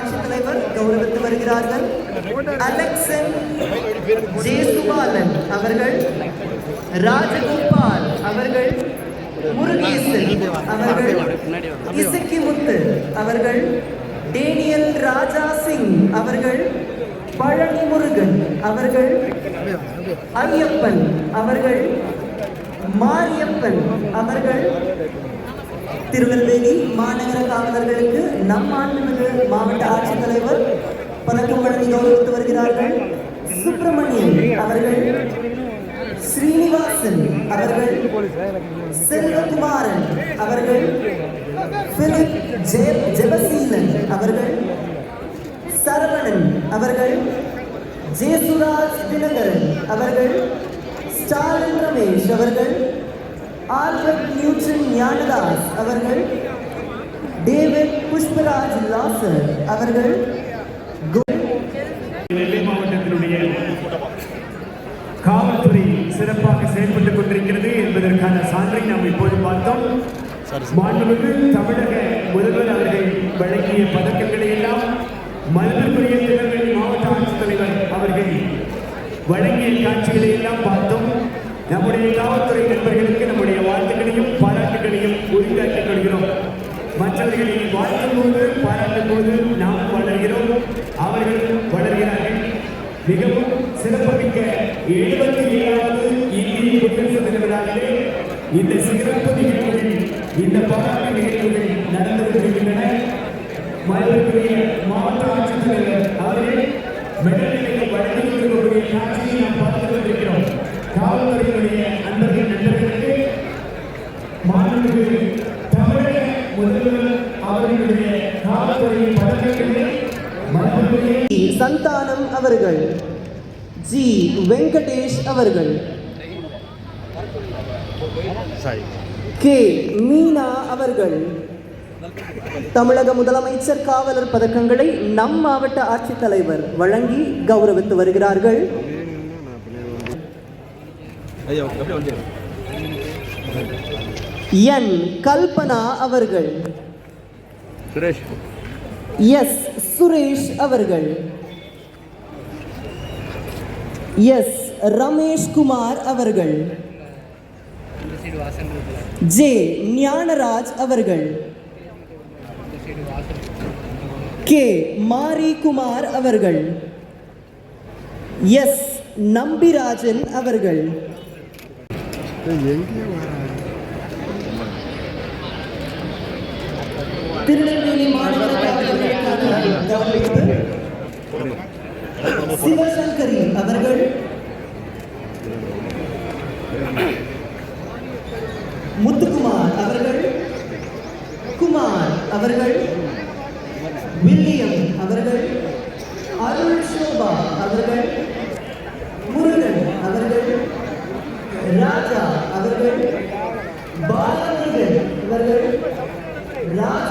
ஆட்சித்தலைவர் கௌரவித்து வருகிறார்கள். அலெக்சன் ஜேசுபாலன் அவர்கள் ராஜகோபால் அவர்கள் முருகேசன் அவர்கள் இசக்கிமுத்து அவர்கள் டேனியல் ராஜா சிங் அவர்கள் பழனி முருகன் அவர்கள் ஐயப்பன் அவர்கள் மாரியப்பன் அவர்கள் திருநெல்வேலி மாநகர காவலர்களுக்கு நம் ஆண்டு மாவட்ட ஆட்சித்தலைவர் பதக்கம் வழங்கி கௌரவித்து வருகிறார்கள். சுப்பிரமணியன் அவர்கள் ஸ்ரீனிவாசன் அவர்கள் செல்வகுமாரன் அவர்கள் பிலிப் ஜெய ஜெபசீலன் அவர்கள் சரவணன் அவர்கள் ஜேசுராஜ் தினகரன் அவர்கள் ஸ்டாலின் ரமேஷ் அவர்கள் ஆல்பர்ட் நியூட்டன் ஞானதாஸ் அவர்கள் டேவிட் புஷ்பராஜ் லாசர் அவர்கள் நெல்லை மாவட்டத்தினுடைய காவல்துறை சிறப்பாக செயல்பட்டுக் கொண்டிருக்கிறது என்பதற்கான சான்றை நாம் இப்போது பார்த்தோம். மாண்புமிகு தமிழக முதல்வர் அவர்கள் வழங்கிய பதக்கங்களை எல்லாம் மலர்புரிய திருநெல்வேலி மாவட்ட ஆட்சித்தலைவர் அவர்கள் வழங்கிய காட்சிகளை எல்லாம் பார்த்தோம். நம்முடைய காவல்துறை பாராட்டுகளையும் உரித்தாக்கிக் கொள்கிறோம் மற்றவர்களை வாழ்த்தும் போது பாராட்டும் போது நாம் வளர்கிறோம். அவர்கள் வளர்கிறார்கள். மிகவும் சிறப்புமிக்க எழுபத்தி ஏழாவது இந்திய குடியரசு தின விழாவிலே இந்த சிறப்பு நிகழ்வுகள் இந்த பாராட்டு நிகழ்வுகள் நடந்து கொண்டிருக்கின்றன. மதுரைக்குரிய மாவட்ட ஆட்சித்தலைவர் அவர்கள் மெடல்களை வழங்கி கொண்டிருக்கக்கூடிய காட்சியை நாம் பார்த்து கொண்டிருக்கிறோம் காவல்துறையினுடைய அன்பர்கள் நண்பர்களுக்கு மாண்புமிகு தமிழக முதல்வர் அவர்களுடைய காவல்துறை சந்தானம் அவர்கள். ஜி வெங்கடேஷ் அவர்கள். கே மீனா அவர்கள். தமிழக முதலமைச்சர் காவலர் பதக்கங்களை நம் மாவட்ட ஆட்சித்தலைவர் வழங்கி கௌரவித்து வருகிறார்கள். என் கல்பனா அவர்கள். சுரேஷ் எஸ் சுரேஷ் அவர்கள் எஸ் ரமேஷ் குமார் அவர்கள் ஜே ஞானராஜ் அவர்கள் கே மாரி குமார் அவர்கள் எஸ் நம்பிராஜன் அவர்கள் திருநெல்வேலி மாநகர அவர்கள் முத்துக்குமார் அவர்கள் குமார் அவர்கள் வில்லியம் அவர்கள் அருள் சோபா அவர்கள் முருகன் அவர்கள் ராஜா அவர்கள் பாலமுருகன் அவர்கள் blood